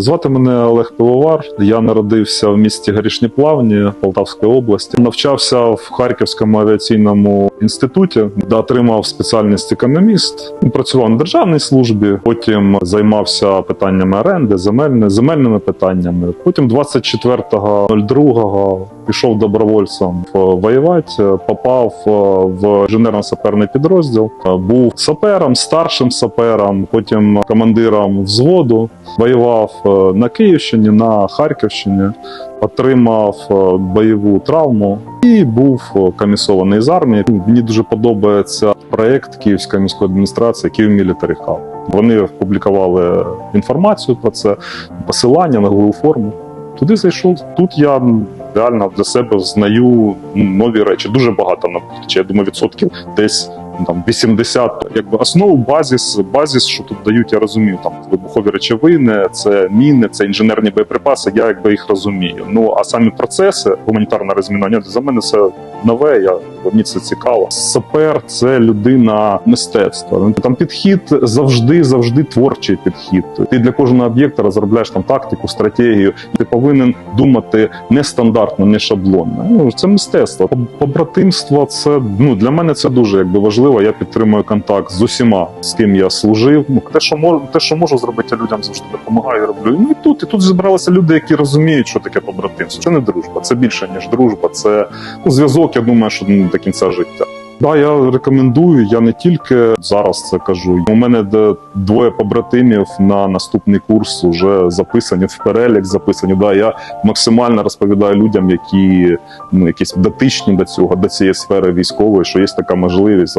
Звати мене Олег Пивовар. Я народився в місті Горішні Плавні Полтавської області. Навчався в Харківському авіаційному інституті, де отримав спеціальність економіст. Працював на державній службі. Потім займався питаннями оренди, земельними земельними питаннями. Потім 24.02 пішов добровольцем воювати, попав в інженерно-саперний підрозділ. Був сапером, старшим сапером, потім командиром взводу. Воював е, на Київщині, на Харківщині, отримав е, бойову травму і був е, комісований з армії. Мені дуже подобається проект Київської міської адміністрації Київ Military Hub. Вони опублікували інформацію про це, посилання на форму. Туди зайшов. Тут я реально для себе знаю нові речі. Дуже багато на Я думаю, відсотків десь ну, там 80. Якби основу базіс, базіс, що тут дають, я розумію. Там вибухові речовини, це міни, це інженерні боєприпаси. Я якби їх розумію. Ну а самі процеси, гуманітарне розмінування за мене це нове. Я мені це цікаво. Сапер це людина мистецтва. Там підхід завжди, завжди творчий підхід. Ти для кожного об'єкта розробляєш там тактику, стратегію. Ти повинен думати нестандартно, не шаблонно. Ну це мистецтво. Побратимство це ну для мене це дуже якби важливо. Я підтримую контакт з усіма, з ким я служив. Ну те, що можу, те, що можу зробити, людям завжди допомагаю. Роблю. Ну і тут і тут зібралися люди, які розуміють, що таке побратимство. Це не дружба, це більше ніж дружба. Це ну, зв'язок. Я думаю, що ну, до кінця життя. Да, я рекомендую. Я не тільки зараз це кажу. У мене двоє побратимів на наступний курс вже записані в перелік. Записані. Да, я максимально розповідаю людям, які ну якісь дотичні до цього, до цієї сфери військової, що є така можливість.